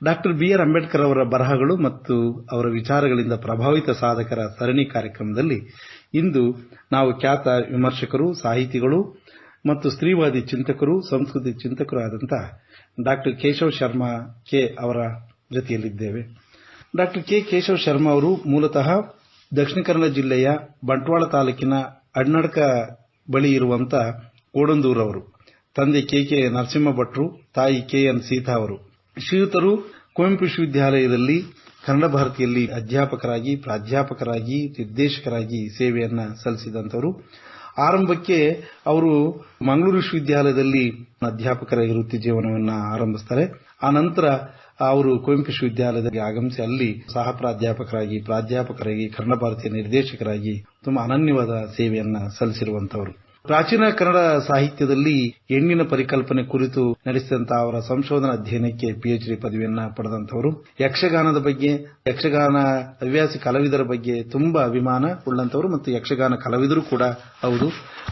Doctor B R Ambedkar ಅವರ ಬರಹಗಳು ಮತ್ತು ಅವರ ವಿಚಾರಗಳಿಂದ ಪ್ರಭಾವಿತ ಸಾಧಕರ ಸರಣಿ ಕಾರ್ಯಕ್ರಮದಲ್ಲಿ ಇಂದು ನಾವು ಖ್ಯಾತ ವಿಮರ್ಶಕರು, ಸಾಹಿತಿಗಳು ಮತ್ತು ಸ್ತ್ರೀವಾದಿ ಚಿಂತಕರು, ಸಂಸ್ಕೃತಿ ಚಿಂತಕರು ಆದಂತಹ ಡಾಕ್ಟರ್ ಕೇಶವ್ ಶರ್ಮಾ ಕೆ ಅವರ ಜೊತೆಯಲ್ಲಿದ್ದೇವೆ. ಡಾಕ್ಟರ್ ಕೆ ಕೇಶವ್ ಶರ್ಮಾ ಅವರು ಮೂಲತಃ ದಕ್ಷಿಣ ಕನ್ನಡ ಜಿಲ್ಲೆಯ ಬಂಟ್ವಾಳ ತಾಲೂಕಿನ ಅಡ್ನಡ್ಕ ಬಳಿ ಇರುವಂತ ಕೋಡಂದೂರವರು ತಂದೆ ಕೆ ಕೆ ನರಸಿಂಹ ಭಟ್ರು ತಾಯಿ ಕೆ ಎನ್ ಸೀತಾ ಅವರು. ಶ್ರೀಯುತರು ಕುವೆಂಪು ವಿಶ್ವವಿದ್ಯಾಲಯದಲ್ಲಿ ಕನ್ನಡ ಭಾರತಿಯಲ್ಲಿ ಅಧ್ಯಾಪಕರಾಗಿ, ಪ್ರಾಧ್ಯಾಪಕರಾಗಿ, ನಿರ್ದೇಶಕರಾಗಿ ಸೇವೆಯನ್ನು ಸಲ್ಲಿಸಿದಂಥವರು. ಆರಂಭಕ್ಕೆ ಅವರು ಮಂಗಳೂರು ವಿಶ್ವವಿದ್ಯಾಲಯದಲ್ಲಿ ಅಧ್ಯಾಪಕರಾಗಿ ವೃತ್ತಿ ಜೀವನವನ್ನು ಆರಂಭಿಸ್ತಾರೆ. ಆ ನಂತರ ಅವರು ಕುವೆಂಪು ವಿಶ್ವವಿದ್ಯಾಲಯದಲ್ಲಿ ಆಗಮಿಸಿ ಅಲ್ಲಿ ಸಹ ಪ್ರಾಧ್ಯಾಪಕರಾಗಿ ಪ್ರಾಧ್ಯಾಪಕರಾಗಿ, ಕನ್ನಡ ಭಾರತೀಯ ನಿರ್ದೇಶಕರಾಗಿ ತುಂಬಾ ಅನನ್ಯವಾದ ಸೇವೆಯನ್ನು ಸಲ್ಲಿಸಿರುವಂತವರು ಪ್ರಾಚೀನ ಕನ್ನಡ ಸಾಹಿತ್ಯದಲ್ಲಿ ಹೆಣ್ಣಿನ ಪರಿಕಲ್ಪನೆ ಕುರಿತು ನಡೆಸಿದಂತಹ ಅವರ ಸಂಶೋಧನಾ ಅಧ್ಯಯನಕ್ಕೆ ಪಿಎಚ್ಡಿ ಪದವಿಯನ್ನ ಪಡೆದಂತವರು ಯಕ್ಷಗಾನದ ಬಗ್ಗೆ, ಯಕ್ಷಗಾನ ಹವ್ಯಾಸಿ ಕಲಾವಿದರ ಬಗ್ಗೆ ತುಂಬಾ ಅಭಿಮಾನ ಉಳ್ಳಂತವರು ಮತ್ತು ಯಕ್ಷಗಾನ ಕಲಾವಿದರು ಕೂಡ ಹೌದು.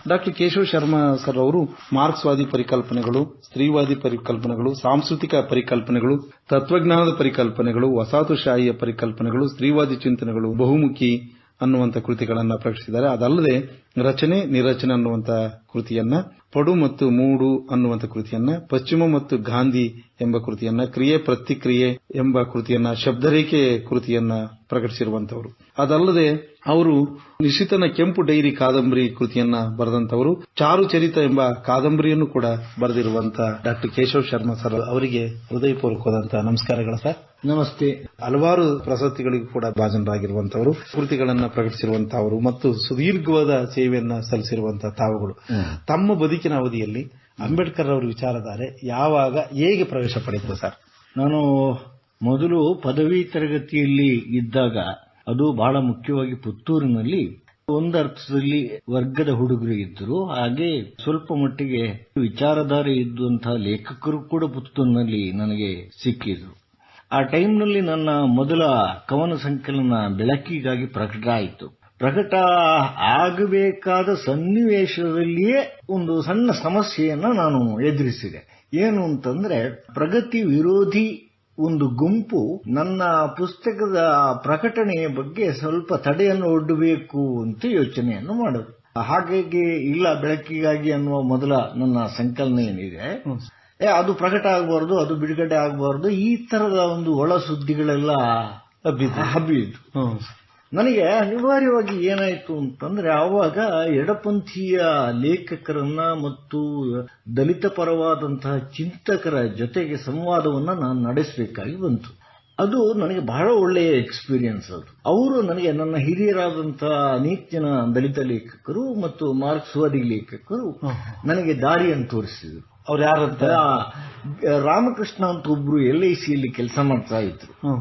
ಡಾಕ್ಟರ್ ಕೇಶವ ಶರ್ಮಾ ಸರ್ ಅವರು ಮಾರ್ಕ್ಸ್ವಾದಿ ಪರಿಕಲ್ಪನೆಗಳು, ಸ್ತ್ರೀವಾದಿ ಪರಿಕಲ್ಪನೆಗಳು, ಸಾಂಸ್ಕೃತಿಕ ಪರಿಕಲ್ಪನೆಗಳು, ತತ್ವಜ್ಞಾನದ ಪರಿಕಲ್ಪನೆಗಳು ವಸಾಹತುಶಾಹಿಯ ಪರಿಕಲ್ಪನೆಗಳು, ಸ್ತ್ರೀವಾದಿ ಚಿಂತನೆಗಳು, ಬಹುಮುಖಿ ಅನ್ನುವಂಥ ಕೃತಿಗಳನ್ನು ಪ್ರಕಟಿಸಿದ್ದಾರೆ. ಅದಲ್ಲದೆ ರಚನೆ ನಿರಚನೆ ಅನ್ನುವಂಥ ಕೃತಿಯನ್ನ, ಪಡು ಮತ್ತು ಮೂಡು ಅನ್ನುವಂಥ ಕೃತಿಯನ್ನ, ಪಶ್ಚಿಮ ಮತ್ತು ಗಾಂಧಿ ಎಂಬ ಕೃತಿಯನ್ನ, ಕ್ರಿಯೆ, ಪ್ರತಿಕ್ರಿಯೆ ಎಂಬ ಕೃತಿಯನ್ನ, ಶಬ್ದರೇಖೆ ಕೃತಿಯನ್ನ ಪ್ರಕಟಿಸಿರುವಂತವರು ಅದಲ್ಲದೆ ಅವರು ನಿಶಿತನ ಕೆಂಪು ಡೈರಿ ಕಾದಂಬರಿ ಕೃತಿಯನ್ನ ಬರೆದಂತವರು ಚಾರು ಚರಿತ ಎಂಬ ಕಾದಂಬರಿಯನ್ನು ಕೂಡ ಬರೆದಿರುವಂತ ಡಾಕ್ಟರ್ ಕೇಶವ್ ಶರ್ಮಾ ಸರ್ ಅವರಿಗೆ ಹೃದಯಪೂರ್ವಕವಾದಂತಹ ನಮಸ್ಕಾರಗಳು ಸರ್. ನಮಸ್ತೆ. ಹಲವಾರು ಪ್ರಶಸ್ತಿಗಳಿಗೂ ಕೂಡ ಭಾಜನರಾಗಿರುವಂತವರು ಕೃತಿಗಳನ್ನು ಪ್ರಕಟಿಸಿರುವಂತಹವರು ಮತ್ತು ಸುದೀರ್ಘವಾದ ಸೇವೆಯನ್ನ ಸಲ್ಲಿಸಿರುವಂತಹ ತಾವುಗಳು. ತಮ್ಮ ಬದುಕಿನ ಅವಧಿಯಲ್ಲಿ ಅಂಬೇಡ್ಕರ್ ಅವರ ವಿಚಾರಧಾರೆ ಯಾವಾಗ ಹೇಗೆ ಪ್ರವೇಶ ಪಡೆಯಿತು ಸರ್? ನಾನು ಮೊದಲು ಪದವಿ ತರಗತಿಯಲ್ಲಿ ಇದ್ದಾಗ ಅದು ಬಹಳ ಮುಖ್ಯವಾಗಿ ಪುತ್ತೂರಿನಲ್ಲಿ. ಒಂದರ್ಥದಲ್ಲಿ ವರ್ಗದ ಹುಡುಗರು ಇದ್ದರು. ಹಾಗೆ ಸ್ವಲ್ಪ ಮಟ್ಟಿಗೆ ವಿಚಾರಧಾರೆ ಇದ್ದಂತಹ ಲೇಖಕರು ಕೂಡ ಪುತ್ತೂರಿನಲ್ಲಿ ನನಗೆ ಸಿಕ್ಕಿದ್ರು. ಆ ಟೈಮ್ನಲ್ಲಿ ನನ್ನ ಮೊದಲ ಕವನ ಸಂಕಲನ ಬೆಳಕಿಗಾಗಿ ಪ್ರಕಟ ಆಯಿತು. ಪ್ರಕಟ ಆಗಬೇಕಾದ ಸನ್ನಿವೇಶದಲ್ಲಿಯೇ ಒಂದು ಸಣ್ಣ ಸಮಸ್ಯೆಯನ್ನು ನಾನು ಎದುರಿಸಿದೆ. ಏನು ಅಂತಂದ್ರೆ ಪ್ರಗತಿ ವಿರೋಧಿ ಒಂದು ಗುಂಪು ನನ್ನ ಪುಸ್ತಕದ ಪ್ರಕಟಣೆಯ ಬಗ್ಗೆ ಸ್ವಲ್ಪ ತಡೆಯನ್ನು ಒಡ್ಡಬೇಕು ಅಂತ ಯೋಚನೆಯನ್ನು ಮಾಡೋದು. ಹಾಗಾಗಿ ಇಲ್ಲ ಬೆಳಕಿಗಾಗಿ ಅನ್ನುವ ಮೊದಲ ನನ್ನ ಸಂಕಲನ ಏನಿದೆ ಏ ಅದು ಪ್ರಕಟ ಆಗಬಾರ್ದು ಅದು ಬಿಡುಗಡೆ ಆಗಬಾರ್ದು ಈ ತರದ ಒಂದು ಒಳ ಸುದ್ದಿಗಳೆಲ್ಲ ಹಬ್ಬಿದ್ದು. ನನಗೆ ಅನಿವಾರ್ಯವಾಗಿ ಏನಾಯಿತು ಅಂತಂದ್ರೆ ಆವಾಗ ಎಡಪಂಥೀಯ ಲೇಖಕರನ್ನ ಮತ್ತು ದಲಿತ ಪರವಾದಂತಹ ಚಿಂತಕರ ಜೊತೆಗೆ ಸಂವಾದವನ್ನ ನಾನು ನಡೆಸಬೇಕಾಗಿ ಬಂತು. ಅದು ನನಗೆ ಬಹಳ ಒಳ್ಳೆಯ ಎಕ್ಸ್ಪೀರಿಯನ್ಸ್ ಅದು. ಅವರು ನನಗೆ ನನ್ನ ಹಿರಿಯರಾದಂತಹ ಅನೇಕ ಜನ ದಲಿತ ಲೇಖಕರು ಮತ್ತು ಮಾರ್ಕ್ಸ್ವಾದಿ ಲೇಖಕರು ನನಗೆ ದಾರಿಯನ್ನು ತೋರಿಸಿದರು. ಅವ್ರು ಯಾರಂತ? ರಾಮಕೃಷ್ಣ ಅಂತ ಒಬ್ರು ಎಲ್ ಐ ಸಿಯಲ್ಲಿ ಕೆಲಸ ಮಾಡ್ತಾ ಇದ್ರು.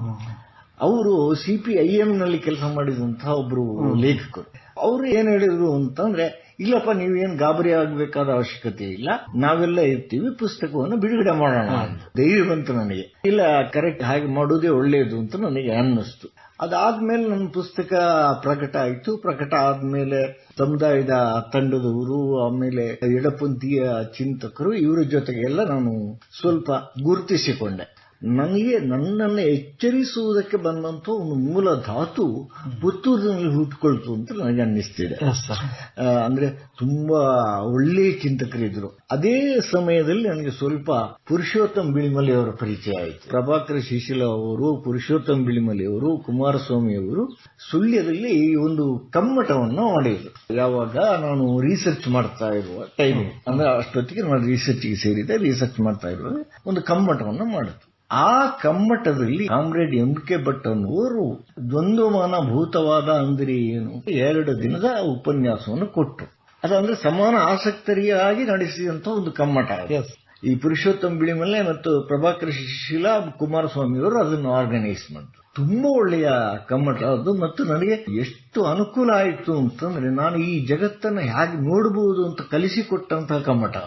ಅವರು ಸಿಪಿಐಎಂ ನಲ್ಲಿ ಕೆಲಸ ಮಾಡಿದಂತಹ ಒಬ್ರು ಲೇಖಕರು. ಅವರು ಏನ್ ಹೇಳಿದ್ರು ಅಂತಂದ್ರೆ ಇಲ್ಲಪ್ಪ ನೀವೇನು ಗಾಬರಿ ಆಗಬೇಕಾದ ಅವಶ್ಯಕತೆ ಇಲ್ಲ ನಾವೆಲ್ಲ ಇರ್ತೀವಿ ಪುಸ್ತಕವನ್ನು ಬಿಡುಗಡೆ ಮಾಡೋಣ ಧೈರ್ಯ ಬಂತು ನನಗೆ. ಇಲ್ಲ ಕರೆಕ್ಟ್ ಹಾಗೆ ಮಾಡೋದೇ ಒಳ್ಳೆಯದು ಅಂತ ನನಗೆ ಅನ್ನಿಸ್ತು. ಅದಾದ್ಮೇಲೆ ನನ್ನ ಪುಸ್ತಕ ಪ್ರಕಟ ಆಯಿತು. ಪ್ರಕಟ ಆದ್ಮೇಲೆ ಸಮುದಾಯದ ತಂಡದವರು ಆಮೇಲೆ ಎಡಪಂಥೀಯ ಚಿಂತಕರು ಇವರ ಜೊತೆಗೆಲ್ಲ ನಾನು ಸ್ವಲ್ಪ ಗುರುತಿಸಿಕೊಂಡೆ. ನನಗೆ ನನ್ನನ್ನು ಎಚ್ಚರಿಸುವುದಕ್ಕೆ ಬಂದಂತ ಒಂದು ಮೂಲ ಧಾತು ಪುತ್ತೂರಿನಲ್ಲಿ ಹುಟ್ಟುಕೊಳ್ತು ಅಂತ ನನಗೆ ಅನ್ನಿಸ್ತಿದೆ. ಅಂದ್ರೆ ತುಂಬಾ ಒಳ್ಳೆಯ ಚಿಂತಕರಿದ್ರು ಅದೇ ಸಮಯದಲ್ಲಿ ನನಗೆ ಸ್ವಲ್ಪ ಪುರುಷೋತ್ತಮ್ ಬಿಳಿಮಲೆ ಅವರ ಪರಿಚಯ ಆಯಿತು. ಪ್ರಭಾಕರ ಶಿಶಿಲ ಅವರು ಪುರುಷೋತ್ತಮ್ ಬಿಳಿಮಲೆ ಅವರು ಕುಮಾರಸ್ವಾಮಿ ಅವರು ಸುಳ್ಯದಲ್ಲಿ ಒಂದು ಕಮ್ಮಟವನ್ನು ಮಾಡಿದ್ರು ಯಾವಾಗ ನಾನು ರಿಸರ್ಚ್ ಮಾಡ್ತಾ ಇರುವ ಟೈಮ್ ಅಂದ್ರೆ ಅಷ್ಟೊತ್ತಿಗೆ ನಾನು ರಿಸರ್ಚ್ಗೆ ಸೇರಿದೆ ರಿಸರ್ಚ್ ಮಾಡ್ತಾ ಇರುವಾಗ ಒಂದು ಕಮ್ಮಟವನ್ನು ಮಾಡಿದ್ರು ಆ ಕಮ್ಮಟದಲ್ಲಿ ಕಾಮ್ರೇಡ್ ಎಂ ಕೆ ಭಟ್ ಅನ್ನುವರು ದ್ವಂದ್ವಮಾನ ಭೂತವಾದ ಅಂದರೆ ಏನು? ಎರಡು ದಿನದ ಉಪನ್ಯಾಸವನ್ನು ಕೊಟ್ಟರು. ಅದಂದ್ರೆ ಸಮಾನ ಆಸಕ್ತರಿಯಾಗಿ ನಡೆಸಿದಂತ ಒಂದು ಕಮ್ಮಟ. ಈ ಪುರುಷೋತ್ತಮ ಬಿಳಿಮಲ್ಲೆ ಮತ್ತು ಪ್ರಭಾಕರ್ ಶಿಶಿಲಾ ಕುಮಾರಸ್ವಾಮಿಯವರು ಅದನ್ನು ಆರ್ಗನೈಸ್ ಮಾಡಿದ್ರು. ತುಂಬಾ ಒಳ್ಳೆಯ ಕಮ್ಮಟ ಅದು. ಮತ್ತು ನನಗೆ ಎಷ್ಟು ಅನುಕೂಲ ಆಯಿತು ಅಂತಂದ್ರೆ ನಾನು ಈ ಜಗತ್ತನ್ನು ಹೇಗೆ ನೋಡಬಹುದು ಅಂತ ಕಲಿಸಿಕೊಟ್ಟಂತಹ ಕಮ್ಮಟ.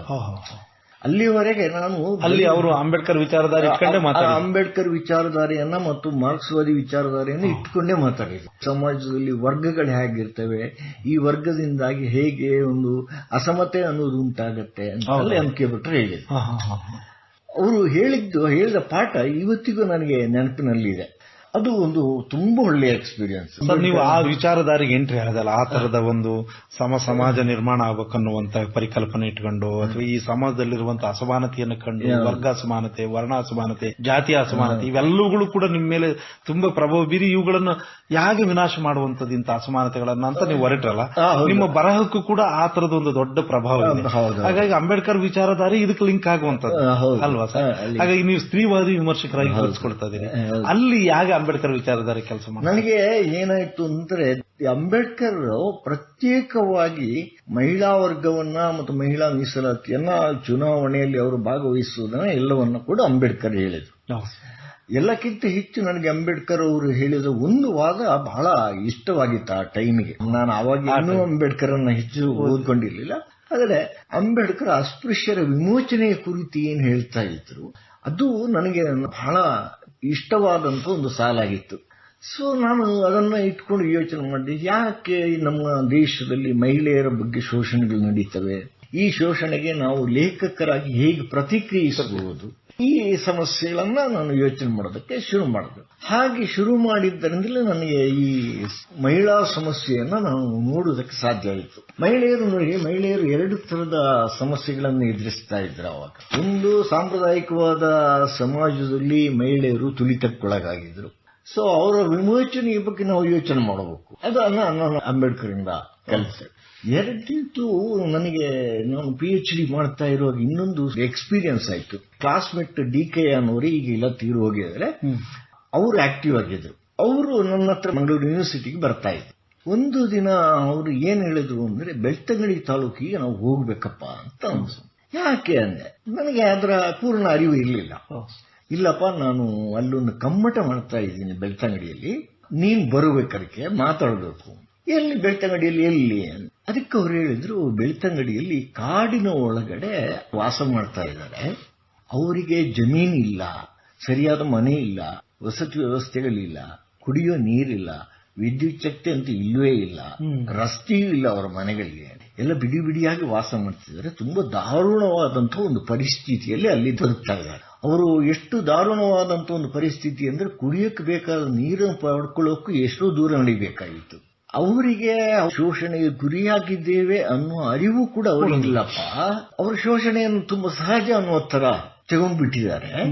ಅಲ್ಲಿವರೆಗೆ ನಾನು ಅಲ್ಲಿ ಅವರು ಅಂಬೇಡ್ಕರ್ ವಿಚಾರಧಾರೆ ಇಟ್ಕೊಂಡೇ ಅಂಬೇಡ್ಕರ್ ವಿಚಾರಧಾರೆಯನ್ನ ಮತ್ತು ಮಾರ್ಕ್ಸ್ವಾದಿ ವಿಚಾರಧಾರೆಯನ್ನು ಇಟ್ಕೊಂಡೇ ಮಾತಾಡಿದ್ರು. ಸಮಾಜದಲ್ಲಿ ವರ್ಗಗಳು ಹೇಗಿರ್ತವೆ ಈ ವರ್ಗದಿಂದಾಗಿ ಹೇಗೆ ಒಂದು ಅಸಮತೆ ಅನ್ನೋದು ಉಂಟಾಗತ್ತೆ ಅಂತ ಎಂ ಕೆ ಭಟ್ರು ಹೇಳಿದ್ರು. ಅವರು ಹೇಳಿದ್ದು ಹೇಳಿದ ಪಾಠ ಇವತ್ತಿಗೂ ನನಗೆ ನೆನಪಿನಲ್ಲಿದೆ. ಅದು ಒಂದು ತುಂಬಾ ಒಳ್ಳೆಯ ಎಕ್ಸ್ಪೀರಿಯನ್ಸ್ ಸರ್ ನೀವು ಆ ವಿಚಾರಧಾರಿಗೆ ಎಂಟ್ರಿ ಆಗಲ್ಲ. ಆ ತರದ ಒಂದು ಸಮ ಸಮಾಜ ನಿರ್ಮಾಣ ಆಗ್ಬೇಕನ್ನುವಂತ ಪರಿಕಲ್ಪನೆ ಇಟ್ಕೊಂಡು ಅಥವಾ ಈ ಸಮಾಜದಲ್ಲಿರುವಂತಹ ಅಸಮಾನತೆಯನ್ನು ಕಂಡು ವರ್ಗ ಅಸಮಾನತೆ ವರ್ಣ ಅಸಮಾನತೆ ಜಾತಿ ಅಸಮಾನತೆ ಇವೆಲ್ಲವುಗಳು ಕೂಡ ನಿಮ್ಮ ಮೇಲೆ ತುಂಬಾ ಪ್ರಭಾವ ಬೀರಿ ಇವುಗಳನ್ನು ಹೇಗೆ ವಿನಾಶ ಮಾಡುವಂತದ್ದು ಇಂತ ಅಸಮಾನತೆಗಳನ್ನ ಅಂತ ನೀವು ಹೊರಟ್ರಲ್ಲ? ನಿಮ್ಮ ಬರಹಕ್ಕೂ ಕೂಡ ಆ ತರದ ಒಂದು ದೊಡ್ಡ ಪ್ರಭಾವ ಇದೆ. ಹಾಗಾಗಿ ಅಂಬೇಡ್ಕರ್ ವಿಚಾರಧಾರೆ ಇದಕ್ಕೆ ಲಿಂಕ್ ಆಗುವಂತದ್ದು ಅಲ್ವಾ ಸರ್? ಹಾಗಾಗಿ ನೀವು ಸ್ತ್ರೀವಾದಿ ವಿಮರ್ಶಕರಾಗಿ ಗುರುತಿಸ್ಕೊಳ್ತಾ ಇದ್ದೀರಿ. ಅಲ್ಲಿ ಹೇಗೆ ಅಂಬೇಡ್ಕರ್ ವಿಚಾರಧಾರೆ ಕೆಲಸ ಮಾಡಿ ನನಗೆ ಏನಾಯ್ತು ಅಂದ್ರೆ ಅಂಬೇಡ್ಕರ್ ಪ್ರತ್ಯೇಕವಾಗಿ ಮಹಿಳಾ ವರ್ಗವನ್ನ ಮತ್ತು ಮಹಿಳಾ ಮೀಸಲಾತಿಯನ್ನ ಚುನಾವಣೆಯಲ್ಲಿ ಅವರು ಭಾಗವಹಿಸುವುದನ್ನ ಎಲ್ಲವನ್ನ ಕೂಡ ಅಂಬೇಡ್ಕರ್ ಹೇಳಿದ್ರು. ಎಲ್ಲಕ್ಕಿಂತ ಹೆಚ್ಚು ನನಗೆ ಅಂಬೇಡ್ಕರ್ ಅವರು ಹೇಳಿದ ಒಂದು ವಾದ ಬಹಳ ಇಷ್ಟವಾಗಿತ್ತು ಆ ಟೈಮಿಗೆ. ನಾನು ಅವಾಗ ಇನ್ನೂ ಅಂಬೇಡ್ಕರ್ ಅನ್ನ ಹೆಚ್ಚು ಓದ್ಕೊಂಡಿರ್ಲಿಲ್ಲ. ಆದರೆ ಅಂಬೇಡ್ಕರ್ ಅಸ್ಪೃಶ್ಯರ ವಿಮೋಚನೆಯ ಕುರಿತು ಏನ್ ಹೇಳ್ತಾ ಇದ್ರು ಅದು ನನಗೆ ಬಹಳ ಇಷ್ಟವಾದಂತ ಒಂದು ಸಾಲಾಗಿತ್ತು. ಸೊ ನಾನು ಅದನ್ನ ಇಟ್ಕೊಂಡು ಯೋಚನೆ ಮಾಡಿದೆ, ಯಾಕೆ ನಮ್ಮ ದೇಶದಲ್ಲಿ ಮಹಿಳೆಯರ ಬಗ್ಗೆ ಶೋಷಣೆಗಳು ನಡೀತವೆ? ಈ ಶೋಷಣೆಗೆ ನಾವು ಲೇಖಕರಾಗಿ ಹೇಗೆ ಪ್ರತಿಕ್ರಿಯಿಸಬಹುದು? ಈ ಸಮಸ್ಯೆಗಳನ್ನ ನಾನು ಯೋಚನೆ ಮಾಡೋದಕ್ಕೆ ಶುರು ಮಾಡಿದೆ. ಹಾಗೆ ಶುರು ಮಾಡಿದ್ದರಿಂದಲೇ ನನಗೆ ಈ ಮಹಿಳಾ ಸಮಸ್ಯೆಯನ್ನ ನಾನು ನೋಡುವುದಕ್ಕೆ ಸಾಧ್ಯ ಆಯಿತು. ಮಹಿಳೆಯರು ನೋಡಿ, ಮಹಿಳೆಯರು ಎರಡು ತರದ ಸಮಸ್ಯೆಗಳನ್ನು ಎದುರಿಸ್ತಾ ಇದ್ರು ಅವಾಗ. ಒಂದು, ಸಾಂಪ್ರದಾಯಿಕವಾದ ಸಮಾಜದಲ್ಲಿ ಮಹಿಳೆಯರು ತುಳಿತಕ್ಕೊಳಗಾಗಿದ್ರು. ಸೊ ಅವರ ವಿಮೋಚನೆಯ ಬಗ್ಗೆ ನಾವು ಯೋಚನೆ ಮಾಡಬೇಕು. ಅದು ಅಂಬೇಡ್ಕರ್ ಇಂದ ಎರಡಿದ್ದು ನನಗೆ ನಾನು ಪಿ ಎಚ್ ಡಿ ಮಾಡ್ತಾ ಇರುವಾಗ ಇನ್ನೊಂದು ಎಕ್ಸ್ಪೀರಿಯನ್ಸ್ ಆಯ್ತು. ಕ್ಲಾಸ್ಮೇಟ್ ಡಿ ಕೆ ಅನ್ನೋರು ಈಗ ಇಲ್ಲ ತೀರು ಹೋಗಿದ್ರೆ ಅವರು ಆಕ್ಟಿವ್ ಆಗಿದ್ರು. ಅವರು ನನ್ನ ಹತ್ರ ಮಂಗಳೂರು ಯೂನಿವರ್ಸಿಟಿಗೆ ಬರ್ತಾ ಇದ್ರು. ಒಂದು ದಿನ ಅವರು ಏನ್ ಹೇಳಿದ್ರು ಅಂದ್ರೆ ಬೆಳ್ತಂಗಡಿ ತಾಲೂಕಿಗೆ ನಾವು ಹೋಗ್ಬೇಕಪ್ಪ ಅಂತ ಅನ್ಸು. ಯಾಕೆ ಅಂದೆ? ನನಗೆ ಅದರ ಪೂರ್ಣ ಅರಿವು ಇರಲಿಲ್ಲ. ಇಲ್ಲಪ್ಪ ನಾನು ಅಲ್ಲೊಂದು ಕಮ್ಮಟ ಮಾಡ್ತಾ ಇದ್ದೀನಿ ಬೆಳ್ತಂಗಡಿಯಲ್ಲಿ. ನೀನ್ ಬರಬೇಕದಕ್ಕೆ ಮಾತಾಡಬೇಕು. ಎಲ್ಲಿ ಬೆಳ್ತಂಗಡಿಯಲ್ಲಿ ಎಲ್ಲಿ ಅದಕ್ಕೆ ಅವ್ರು ಹೇಳಿದ್ರು ಬೆಳ್ತಂಗಡಿಯಲ್ಲಿ ಕಾಡಿನ ಒಳಗಡೆ ವಾಸ ಮಾಡ್ತಾ ಇದ್ದಾರೆ. ಅವರಿಗೆ ಜಮೀನು ಇಲ್ಲ ಸರಿಯಾದ ಮನೆ ಇಲ್ಲ ವಸತಿ ವ್ಯವಸ್ಥೆಗಳಿಲ್ಲ ಕುಡಿಯೋ ನೀರಿಲ್ಲ ವಿದ್ಯುತ್ ಶಕ್ತಿ ಅಂತೂ ಇಲ್ಲವೇ ಇಲ್ಲ ರಸ್ತೆಯೂ ಇಲ್ಲ ಅವರ ಮನೆಗಳಿಗೆ ಎಲ್ಲ ಬಿಡಿ ಬಿಡಿಯಾಗಿ ವಾಸ ಮಾಡ್ತಿದ್ದಾರೆ. ತುಂಬಾ ದಾರುಣವಾದಂತಹ ಒಂದು ಪರಿಸ್ಥಿತಿಯಲ್ಲಿ ಅಲ್ಲಿ ದೊರಕ್ತಾ ಇದ್ದಾರೆ. ಅವರು ಎಷ್ಟು ದಾರುಣವಾದಂತಹ ಒಂದು ಪರಿಸ್ಥಿತಿ ಅಂದ್ರೆ ಕುಡಿಯಕ್ಕೆ ಬೇಕಾದ ನೀರನ್ನು ಪಡ್ಕೊಳ್ಳೋಕ್ಕೂ ಎಷ್ಟೋ ದೂರ ನಡಿಬೇಕಾಗಿತ್ತು. ಅವರಿಗೆ ಶೋಷಣೆಗೆ ಗುರಿಯಾಗಿದ್ದೇವೆ ಅನ್ನುವ ಅರಿವು ಕೂಡ ಅವರಿಗಿಲ್ಲಪ್ಪ ಅವರ ಶೋಷಣೆಯನ್ನು ತುಂಬಾ ಸಹಜ ಅನ್ನುವ ತರ ತಗೊಂಡ್ಬಿಟ್ಟಿದ್ದಾರೆ.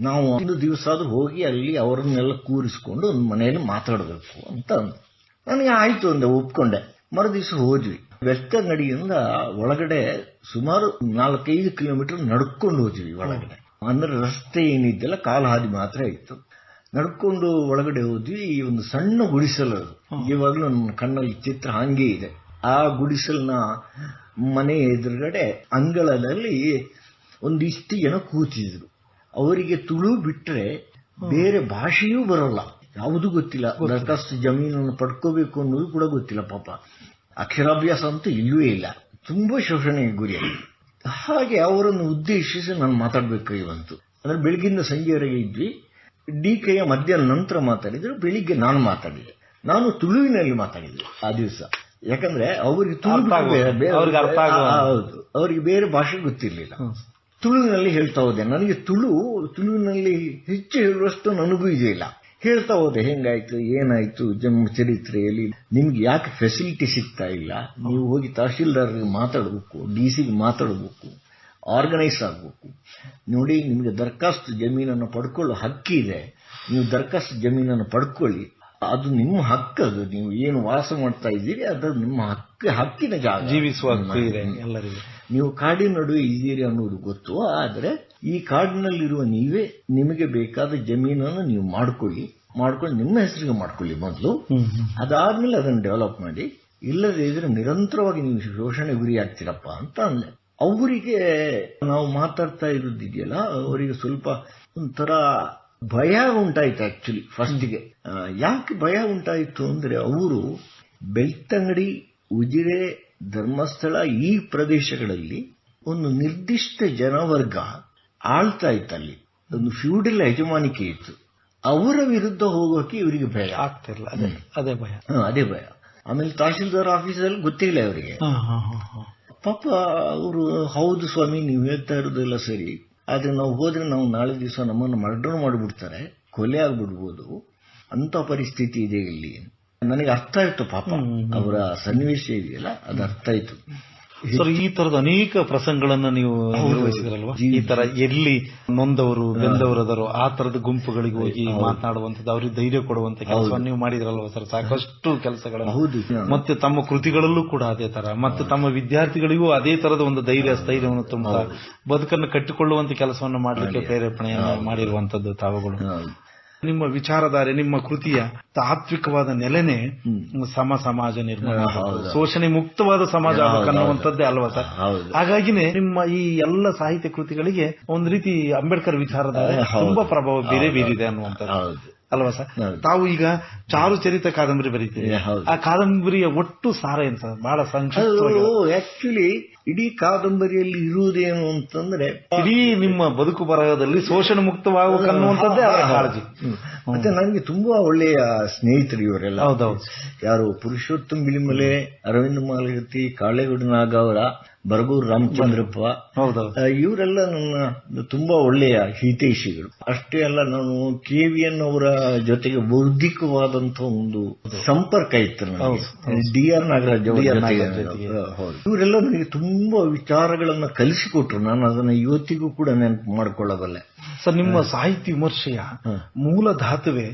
ನಾವು ಒಂದು ದಿವಸ ಅದು ಹೋಗಿ ಅಲ್ಲಿ ಅವರನ್ನೆಲ್ಲ ಕೂರಿಸಿಕೊಂಡು ಒಂದು ಮನೆಯಲ್ಲಿ ಮಾತಾಡಬೇಕು ಅಂತ ಅಂದ್ರು. ನನಗೆ ಆಯ್ತು ಅಂದೆ ಒಪ್ಕೊಂಡೆ. ಮರು ದಿವಸ ಹೋದ್ವಿ. ಬೆಳ್ತಂಗಡಿಯಿಂದ ಒಳಗಡೆ ಸುಮಾರು ನಾಲ್ಕೈದು ಕಿಲೋಮೀಟರ್ ನಡ್ಕೊಂಡು ಹೋದ್ವಿ ಒಳಗಡೆ. ಅಂದ್ರೆ ರಸ್ತೆ ಏನಿದ್ದೆಲ್ಲ ಕಾಲು ಹಾದಿ ಮಾತ್ರ ಇತ್ತು. ನಡ್ಕೊಂಡು ಒಳಗಡೆ ಹೋದ್ವಿ ಈ ಒಂದು ಸಣ್ಣ ಗುಡಿಸಲು ಅದು. ಇವಾಗಲೂ ನನ್ನ ಕಣ್ಣಲ್ಲಿ ಚಿತ್ರ ಹಂಗೆ ಇದೆ. ಆ ಗುಡಿಸಲ್ನ ಮನೆ ಎದುರುಗಡೆ ಅಂಗಳದಲ್ಲಿ ಒಂದಿಷ್ಟು ಜನ ಕೂತಿದ್ರು. ಅವರಿಗೆ ತುಳು ಬಿಟ್ಟರೆ ಬೇರೆ ಭಾಷೆಯೂ ಬರೋಲ್ಲ. ಯಾವುದೂ ಗೊತ್ತಿಲ್ಲ. ದರಖಾಸ್ತು ಜಮೀನನ್ನು ಪಡ್ಕೋಬೇಕು ಅನ್ನೋದು ಕೂಡ ಗೊತ್ತಿಲ್ಲ ಪಾಪ. ಅಕ್ಷರಾಭ್ಯಾಸ ಅಂತೂ ಇಲ್ಲವೇ ಇಲ್ಲ. ತುಂಬಾ ಶೋಷಣೆಗೆ ಗುರಿ ಹಾಗೆ ಅವರನ್ನು ಉದ್ದೇಶಿಸಿ ನಾನು ಮಾತಾಡ್ಬೇಕಾಗಿವಂತು ಅಂದ್ರೆ ಬೆಳಗಿಂದ ಸಂಜೆವರೆಗೆ ಇದ್ವಿ. ಡಿ ಕೆಯ ಮಧ್ಯಾಹ್ನ ನಂತರ ಮಾತಾಡಿದ್ರು ಬೆಳಿಗ್ಗೆ ನಾನು ಮಾತಾಡಿದೆ. ನಾನು ತುಳುವಿನಲ್ಲಿ ಮಾತಾಡಿದ್ದೆ ಆ ದಿವಸ. ಯಾಕಂದ್ರೆ ಅವರಿಗೆ ಹೌದು. ಅವರಿಗೆ ಬೇರೆ ಭಾಷೆ ಗೊತ್ತಿರಲಿಲ್ಲ. ತುಳುವಿನಲ್ಲಿ ಹೇಳ್ತಾ ಹೋದೆ. ನನಗೆ ತುಳು ತುಳುವಿನಲ್ಲಿ ಹೆಚ್ಚು ಹೇಳುವಷ್ಟು ನನಗೂ ಇದೆಯಿಲ್ಲ ಹೇಳ್ತಾ ಹೋದೆ ಹೆಂಗಾಯ್ತು ಏನಾಯ್ತು ಜನ್ಮ ಚರಿತ್ರೆಯಲ್ಲಿ ನಿಮ್ಗೆ ಯಾಕೆ ಫೆಸಿಲಿಟಿ ಸಿಗ್ತಾ ಇಲ್ಲ? ನೀವು ಹೋಗಿ ತಹಶೀಲ್ದಾರ್ಗೆ ಮಾತಾಡಬೇಕು ಡಿ ಸಿಗೆ ಮಾತಾಡಬೇಕು. ಆರ್ಗನೈಸ್ ಆಗಬೇಕು. ನೋಡಿ ನಿಮಗೆ ದರಖಾಸ್ತು ಜಮೀನನ್ನು ಪಡ್ಕೊಳ್ಳೋ ಹಕ್ಕಿದೆ ನೀವು ದರಖಾಸ್ತು ಜಮೀನನ್ನು ಪಡ್ಕೊಳ್ಳಿ. ಅದು ನಿಮ್ಮ ಹಕ್ಕದು ನೀವು ಏನು ವಾಸ ಮಾಡ್ತಾ ಇದ್ದೀರಿ ಅದು ನಿಮ್ಮ ಹಕ್ಕ ಹಕ್ಕಿನ ಜಾಗ. ಜೀವಿಸುವ ಎಲ್ಲರಿಗೂ. ನೀವು ಕಾಡಿನ ನಡುವೆ ಇದ್ದೀರಿ ಅನ್ನೋದು ಗೊತ್ತು ಆದರೆ ಈ ಕಾಡಿನಲ್ಲಿರುವ ನೀವೇ ನಿಮಗೆ ಬೇಕಾದ ಜಮೀನನ್ನು ನೀವು ಮಾಡ್ಕೊಳ್ಳಿ. ಮಾಡ್ಕೊಂಡು ನಿಮ್ಮ ಹೆಸರಿಗೆ ಮಾಡ್ಕೊಳ್ಳಿ ಮೊದಲು. ಅದಾದ್ಮೇಲೆ ಅದನ್ನು ಡೆವಲಪ್ ಮಾಡಿ. ಇಲ್ಲದೇ ಇದ್ರೆ ನಿರಂತರವಾಗಿ ನೀವು ಶೋಷಣೆ ಗುರಿಯಾಗ್ತೀರಪ್ಪ ಅಂತ ಅಂದೆ. ಅವರಿಗೆ ನಾವು ಮಾತಾಡ್ತಾ ಇರೋದಿದೆಯಲ್ಲ ಅವರಿಗೆ ಸ್ವಲ್ಪ ಒಂಥರ ಭಯ ಉಂಟಾಯ್ತು ಆಕ್ಚುಲಿ ಫಸ್ಟಿಗೆ ಯಾಕೆ ಭಯ ಉಂಟಾಯಿತು ಅಂದ್ರೆ ಅವರು ಬೆಳ್ತಂಗಡಿ ಉಜಿರೆ ಧರ್ಮಸ್ಥಳ ಈ ಪ್ರದೇಶಗಳಲ್ಲಿ ಒಂದು ನಿರ್ದಿಷ್ಟ ಜನವರ್ಗ ಆಳ್ತಾ ಇತ್ತಲ್ಲಿ ಒಂದು ಫ್ಯೂಡಲ್ ಯಜಮಾನಿಕೆ ಇತ್ತು. ಅವರ ವಿರುದ್ಧ ಹೋಗೋಕೆ ಇವರಿಗೆ ಭಯ. ಆಗ್ತಿರ್ಲಿಲ್ಲ. ಅದೇ ಅದೇ ಭಯ. ಹ, ಅದೇ ಭಯ. ಆಮೇಲೆ ತಹಶೀಲ್ದಾರ್ ಆಫೀಸಲ್ಲಿ ಗೊತ್ತಿಲ್ಲ ಅವರಿಗೆ. ಪಾಪ ಅವರು ಹೌದು ಸ್ವಾಮಿ ನೀವು ಹೇಳ್ತಾ ಇರೋದೆಲ್ಲ ಸರಿ. ಆದ್ರೆ ನಾವು ಹೋದ್ರೆ ನಾವು ನಾಳೆ ದಿವಸ ನಮ್ಮನ್ನು ಮರ್ಡರ್ ಮಾಡಿಬಿಡ್ತಾರೆ. ಕೊಲೆ ಆಗ್ಬಿಡ್ಬೋದು. ಅಂತ ಪರಿಸ್ಥಿತಿ ಇದೆ ಇಲ್ಲಿ. ನನಗೆ ಅರ್ಥ ಆಯ್ತು ಪಾಪ. ಅವರ ಸನ್ನಿವೇಶ ಇದೆಯಲ್ಲ ಅದು ಅರ್ಥ ಆಯ್ತು. ಸರ್ ಈ ತರದ ಅನೇಕ ಪ್ರಸಂಗಗಳನ್ನ ನೀವು ನಿರ್ವಹಿಸಿದ್ರಲ್ವಾ ಈ ತರ ಎಲ್ಲಿ ನೊಂದವರು ಬೆಂದವರದರು ಆ ತರದ ಗುಂಪುಗಳಿಗೆ ಹೋಗಿ ಮಾತನಾಡುವಂತದ್ದು ಅವ್ರಿಗೆ ಧೈರ್ಯ ಕೊಡುವಂತ ಕೆಲಸವನ್ನು ನೀವು ಮಾಡಿದ್ರಲ್ವಾ ಸರ್? ಸಾಕಷ್ಟು ಕೆಲಸಗಳನ್ನು. ಮತ್ತೆ ತಮ್ಮ ಕೃತಿಗಳಲ್ಲೂ ಕೂಡ ಅದೇ ತರ. ಮತ್ತೆ ತಮ್ಮ ವಿದ್ಯಾರ್ಥಿಗಳಿಗೂ ಅದೇ ತರದ ಒಂದು ಧೈರ್ಯ ಸ್ಥೈರ್ಯವನ್ನು ತುಂಬ ಬದುಕನ್ನು ಕಟ್ಟಿಕೊಳ್ಳುವಂತ ಕೆಲಸವನ್ನು ಮಾಡಲಿಕ್ಕೆ ಪ್ರೇರೇಪಣೆಯನ್ನು ಮಾಡಿರುವಂತದ್ದು ತಾವುಗಳು. ನಿಮ್ಮ ವಿಚಾರಧಾರೆ ನಿಮ್ಮ ಕೃತಿಯ ತಾತ್ವಿಕವಾದ ನೆಲೆನೇ ಸಮ ಸಮಾಜ ನಿರ್ಮಾಣ ಶೋಷಣೆ ಮುಕ್ತವಾದ ಸಮಾಜ ಅನ್ನುವಂಥದ್ದೇ ಅಲ್ವಾ ಸರ್? ಹಾಗಾಗಿನೇ ನಿಮ್ಮ ಈ ಎಲ್ಲ ಸಾಹಿತ್ಯ ಕೃತಿಗಳಿಗೆ ಒಂದು ರೀತಿ ಅಂಬೇಡ್ಕರ್ ವಿಚಾರಧಾರೆ ತುಂಬಾ ಪ್ರಭಾವ ಬೇರೆ ಬೀರಿದೆ ಅನ್ನುವಂಥದ್ದು. ಅಲ್ವಾ ಸರ್? ತಾವು ಈಗ ಚಾರು ಚರಿತ ಕಾದಂಬರಿ ಬರೀತೀರಿ. ಆ ಕಾದಂಬರಿಯ ಒಟ್ಟು ಸಾರ ಏನ್ ಸರ್? ಬಹಳ ಸಂಕ್ಷಿಪ್ತವಾಗಿ ಆಕ್ಚುಲಿ ಇಡೀ ಕಾದಂಬರಿಯಲ್ಲಿ ಇರುವುದೇನು ಅಂತಂದ್ರೆ ಇಡೀ ನಿಮ್ಮ ಬದುಕು ಬರಹದಲ್ಲಿ ಶೋಷಣೆ ಮುಕ್ತವಾಗಬೇಕನ್ನುವಂಥದ್ದೇ ಅವರ ಕಾಳಜಿ. ಮತ್ತೆ ನನಗೆ ತುಂಬಾ ಒಳ್ಳೆಯ ಸ್ನೇಹಿತರು ಇವರೆಲ್ಲ. ಹೌದೌದು ಯಾರು ಪುರುಷೋತ್ತಮ ಬಿಳಿಮಲೆ ಅರವಿಂದ ಮಾಲಗತ್ತಿ ಕಾಳೇಗೌಡ ನಾಗವರ ಬರಗೂರು ರಾಮಚಂದ್ರಪ್ಪ ಇವರೆಲ್ಲ ನನ್ನ ತುಂಬಾ ಒಳ್ಳೆಯ ಹಿತೈಷಿಗಳು. ಅಷ್ಟೇ ಅಲ್ಲ ನಾನು ಕೆ ವಿ ಎನ್ ಅವರ ಜೊತೆಗೆ ಬೌದ್ಧಿಕವಾದಂತಹ ಒಂದು ಸಂಪರ್ಕ ಇತ್ತು ನನಗೆ. D R Nagaraj. ಇವರೆಲ್ಲ ನನಗೆ ತುಂಬಾ ವಿಚಾರಗಳನ್ನ ಕಲಿಸಿಕೊಟ್ರು. ನಾನು ಅದನ್ನ ಇವತ್ತಿಗೂ ಕೂಡ ನೆನಪು ಮಾಡ್ಕೊಳ್ಳಬಲ್ಲೆ. ಸರ್ ನಿಮ್ಮ ಸಾಹಿತ್ಯ ವಿಮರ್ಶೆಯ ಮೂಲ ಧಾತುವೆ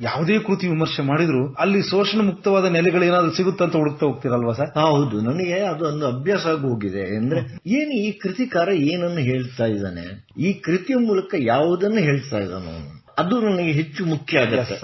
ಯಾವುದೇ ಕೃತಿ ವಿಮರ್ಶೆ ಮಾಡಿದ್ರು ಅಲ್ಲಿ ಶೋಷಣ ಮುಕ್ತವಾದ ನೆಲೆಗಳು ಏನಾದ್ರೂ ಸಿಗುತ್ತಂತ ಹುಡುಕ್ತಾ ಹೋಗ್ತಿರಲ್ವಾ ಸರ್? ಹೌದು ನನಗೆ ಅದು ಒಂದು ಅಭ್ಯಾಸ ಆಗಿ ಹೋಗಿದೆ ಅಂದ್ರೆ ಏನು ಈ ಕೃತಿಕಾರ ಏನನ್ನು ಹೇಳ್ತಾ ಇದ್ದಾನೆ? ಈ ಕೃತಿಯ ಮೂಲಕ ಯಾವುದನ್ನು ಹೇಳ್ತಾ ಇದ್ದಾನೆ. ಅದು ನನಗೆ ಹೆಚ್ಚು ಮುಖ್ಯ ಆಗುತ್ತೆ.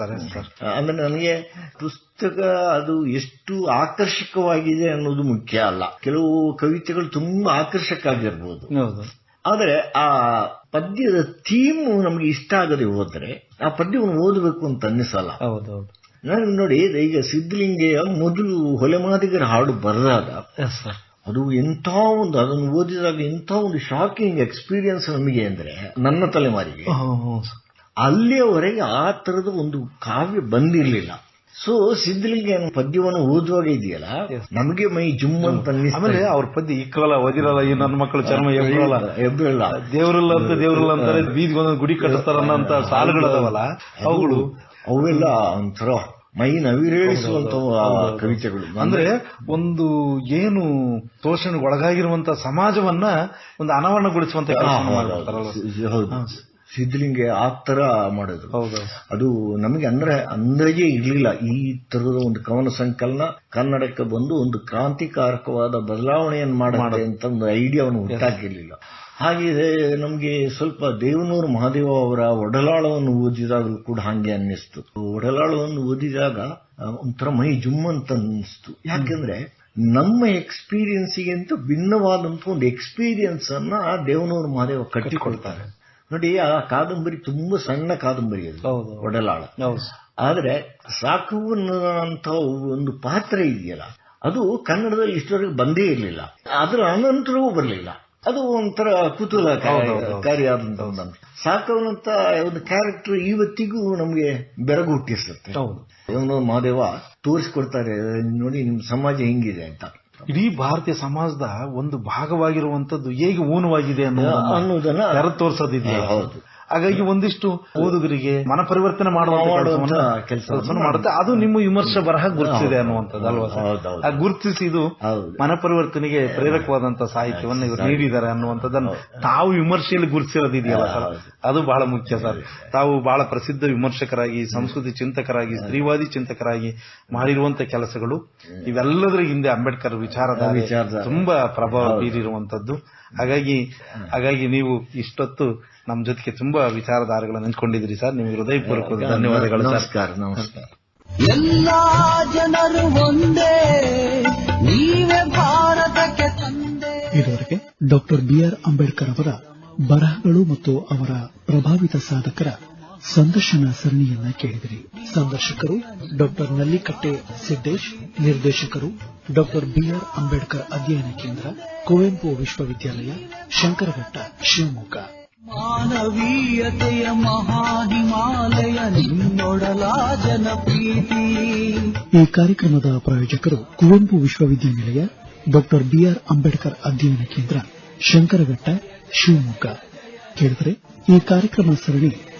ಅಂದ್ರೆ ನನಗೆ ಪುಸ್ತಕ ಅದು ಎಷ್ಟು ಆಕರ್ಷಕವಾಗಿದೆ ಅನ್ನೋದು ಮುಖ್ಯ ಅಲ್ಲ. ಕೆಲವು ಕವಿತೆಗಳು ತುಂಬಾ ಆಕರ್ಷಕ ಆಗಿರ್ಬೋದು. ಹೌದು. ಆದರೆ ಆ ಪದ್ಯದ ಥೀಮ್ ನಮಗೆ ಇಷ್ಟ ಆಗದೆ ಹೋದ್ರೆ ಆ ಪದ್ಯವನ್ನು ಓದಬೇಕು ಅಂತ ಅನ್ನಿಸಲ್ಲ. ಹೌದೌದು. ನನಗೆ ನೋಡಿ ಈಗ ಸಿದ್ಧಲಿಂಗೆಯ ಮೊದಲು ಹೊಲೆಮಾದಿಗರ ಹಾಡು ಬರೆದಾಗ ಅದು ಎಂಥ ಒಂದು ಅದನ್ನು ಓದಿದಾಗ ಎಂಥ ಒಂದು ಶಾಕಿಂಗ್ ಎಕ್ಸ್ಪೀರಿಯನ್ಸ್ ನಮಗೆ ಅಂದ್ರೆ ನನ್ನ ತಲೆಮಾರಿಗೆ. ಅಲ್ಲಿಯವರೆಗೆ ಆ ತರದ ಒಂದು ಕಾವ್ಯ ಬಂದಿರಲಿಲ್ಲ. ಸೊ ಸಿದ್ಧಲಿಂಗ ಪದ್ಯವನ್ನು ಓದುವಾಗ ಇದೆಯಲ್ಲ ನಮಗೆ ಮೈ ಜುಮ್ ಅಂತ ಆಮೇಲೆ ಅವ್ರ ಪದ್ಯ ಇಕ್ಕಲ್ಲ ಓದಿರಲ್ಲ ಈ ನನ್ನ ಮಕ್ಕಳು ಚರ್ಮ ಎಬ್ಬರಲ್ಲ ಎಲ್ಲ ದೇವರಲ್ಲ ಅಂತ ದೇವರಲ್ಲ ಅಂತಾರೆ ಬೀದಿಗೆ ಒಂದೊಂದು ಗುಡಿ ಕಟ್ಟಿಸ್ತಾರ ಅನ್ನೋಂತ ಸಾಲುಗಳದಾವಲ್ಲ ಅವುಗಳು ಅವೆಲ್ಲ ಒಂಥರ ಮೈ ನವಿರೇಳಿಸುವಂತ ಕವಿತೆಗಳು ಅಂದ್ರೆ ಒಂದು ಏನು ತೋಷಣೆಗೆ ಒಳಗಾಗಿರುವಂತ ಸಮಾಜವನ್ನ ಒಂದು ಅನಾವರಣಗೊಳಿಸುವಂತ ಸಿದ್ಧಲಿಂಗ ಆ ತರ ಮಾಡಿದ್ರು. ಹೌದು. ಅದು ನಮಗೆ ಅಂದ್ರೆ ಅಂದಾಜೇ ಇರಲಿಲ್ಲ. ಈ ತರದ ಒಂದು ಕವನ ಸಂಕಲನ ಕನ್ನಡಕ್ಕೆ ಬಂದು ಒಂದು ಕ್ರಾಂತಿಕಾರಕವಾದ ಬದಲಾವಣೆಯನ್ನು ಮಾಡುತ್ತೆ ಅಂತ ಒಂದು ಐಡಿಯಾವನ್ನು ಹುಟ್ಟಾಕಿರ್ಲಿಲ್ಲ. ಹಾಗೆ ನಮಗೆ ಸ್ವಲ್ಪ ದೇವನೂರು ಮಹಾದೇವ ಅವರ ಒಡಲಾಳವನ್ನು ಓದಿದಾಗಲೂ ಕೂಡ ಹಾಗೆ ಅನ್ನಿಸ್ತು. ಒಡಲಾಳವನ್ನು ಓದಿದಾಗ ಒಂಥರ ಮೈ ಜುಮ್ ಅಂತ ಅನ್ನಿಸ್ತು. ಯಾಕೆಂದ್ರೆ ನಮ್ಮ ಎಕ್ಸ್ಪೀರಿಯನ್ಸಿಗಿಂತ ಭಿನ್ನವಾದಂತ ಒಂದು ಎಕ್ಸ್ಪೀರಿಯನ್ಸ್ ಅನ್ನ ಆ ದೇವನೂರು ಮಹಾದೇವ ಕಟ್ಟಿಕೊಡ್ತಾರೆ. ನೋಡಿ ಆ ಕಾದಂಬರಿ ತುಂಬಾ ಸಣ್ಣ ಕಾದಂಬರಿ ಅದು ಒಡಲಾಳ. ಆದ್ರೆ ಅಂತ ಒಂದು ಪಾತ್ರ ಇದೆಯಲ್ಲ ಅದು ಕನ್ನಡದಲ್ಲಿ ಇಷ್ಟವರೆಗೆ ಬಂದೇ ಇರಲಿಲ್ಲ. ಅದರ ಅನಂತರವೂ ಬರಲಿಲ್ಲ. ಅದು ಒಂಥರ ಕುತೂಹಲ ಆದಂತ ಒಂದು ಅಂಶ. ಸಾಕವನಂತ ಒಂದು ಕ್ಯಾರೆಕ್ಟರ್ ಇವತ್ತಿಗೂ ನಮಗೆ ಬೆರಗು ಹುಟ್ಟಿಸುತ್ತೆ. ಹೌದು. ಇವನು ಮಹಾದೇವ ತೋರಿಸ್ಕೊಡ್ತಾರೆ ನೋಡಿ ನಿಮ್ ಸಮಾಜ ಹೆಂಗಿದೆ ಅಂತ. ಇಡೀ ಭಾರತೀಯ ಸಮಾಜದ ಒಂದು ಭಾಗವಾಗಿರುವಂತದ್ದು ಹೇಗೆ ಊನವಾಗಿದೆ ಅನ್ನೋದನ್ನ ಅನ್ನೋದನ್ನ ತೆರ ತೋರಿಸೋದಿದೆಯಾ ಹಾಗಾಗಿ ಒಂದಿಷ್ಟು ಓದುಗರಿಗೆ ಮನ ಪರಿವರ್ತನೆ ಮಾಡುವಂತ ಕೆಲಸವನ್ನ- ಮಾಡುತ್ತೆ. ಅದು ನಿಮ್ಮ ವಿಮರ್ಶೆ ಬರಹ ಗುರುತಿಸಿದೆ ಅನ್ನುವಂಥದ್ದು ಅಲ್ವಾ ಸರ್? ಆ ಗುರುತಿಸಿ ಇದು ಹೌದು. ಮನ ಪರಿವರ್ತನೆಗೆ ಪ್ರೇರಕವಾದಂತ ಸಾಹಿತ್ಯವನ್ನು ಇವರು ನೀಡಿದ್ದಾರೆ ಅನ್ನುವಂಥದ್ದನ್ನು ತಾವು ವಿಮರ್ಶೆಯಲ್ಲಿ ಗುರುತಿಸಿರೋದಿದೆಯಲ್ಲ ಸರ್? ಅದು ಬಹಳ ಮುಖ್ಯ ಸರ್. ತಾವು ಬಹಳ ಪ್ರಸಿದ್ಧ ವಿಮರ್ಶಕರಾಗಿ ಸಂಸ್ಕೃತಿ ಚಿಂತಕರಾಗಿ ಸ್ತ್ರೀವಾದಿ ಚಿಂತಕರಾಗಿ ಮಾಡಿರುವಂತ ಕೆಲಸಗಳು ಇವೆಲ್ಲದರ ಹಿಂದೆ ಅಂಬೇಡ್ಕರ್ ವಿಚಾರದ. ತುಂಬಾ ಪ್ರಭಾವ ಬೀರಿರುವಂತದ್ದು ಹಾಗಾಗಿ ಹಾಗಾಗಿ ನೀವು ಇಷ್ಟೊತ್ತು ನಮ್ಮ ಜೊತೆಗೆ ತುಂಬಾ ವಿಚಾರಧಾರೆಗಳನ್ನು ಹಂಚ್ಕೊಂಡಿದ್ರಿ ಸರ್. ನಿಮಗೆ ಹೃದಯಪೂರ್ವಕ ಧನ್ಯವಾದಗಳು ನಮಸ್ಕಾರ ನಮಸ್ಕಾರ. ಎಲ್ಲ ಜನರು ಒಂದೇ ನೀವೇ ಭಾರತಕ್ಕೆ ತಂದೆ. ಇದುವರೆಗೆ ಡಾಕ್ಟರ್ ಬಿಆರ್ ಅಂಬೇಡ್ಕರ್ ಅವರ ಬರಹಗಳು ಮತ್ತು ಅವರ ಪ್ರಭಾವಿತ ಸಾಧಕರ ಸಂದರ್ಶನ ಸರಣಿಯನ್ನ ಕೇಳಿದಿರಿ. ಸಂದರ್ಶಕರು ಡಾಕ್ಟರ್ ನಲ್ಲಿಕಟ್ಟೆ ಸಿದ್ದೇಶ್ ನಿರ್ದೇಶಕರು ಡಾಕ್ಟರ್ ಬಿಆರ್ ಅಂಬೇಡ್ಕರ್ ಅಧ್ಯಯನ ಕೇಂದ್ರ ಕುವೆಂಪು ವಿಶ್ವವಿದ್ಯಾಲಯ ಶಂಕರಘಟ್ಟ ಶಿವಮೊಗ್ಗ. ಮಾನವೀಯತೆಯ ಮಹಾಹಿಮಾಲಯ ನಿನ್ನೊಡಲ ಜನಪ್ರೀತಿ. ಈ ಕಾರ್ಯಕ್ರಮದ ಪ್ರಾಯೋಜಕರು ಕುವೆಂಪು ವಿಶ್ವವಿದ್ಯಾನಿಲಯ ಡಾಕ್ಟರ್ ಬಿಆರ್ ಅಂಬೇಡ್ಕರ್ ಅಧ್ಯಯನ ಕೇಂದ್ರ ಶಂಕರಘಟ್ಟ ಶಿವಮೊಗ್ಗ. ಕೇಳಿದರೆ ಈ ಕಾರ್ಯಕ್ರಮ ಸರಣಿ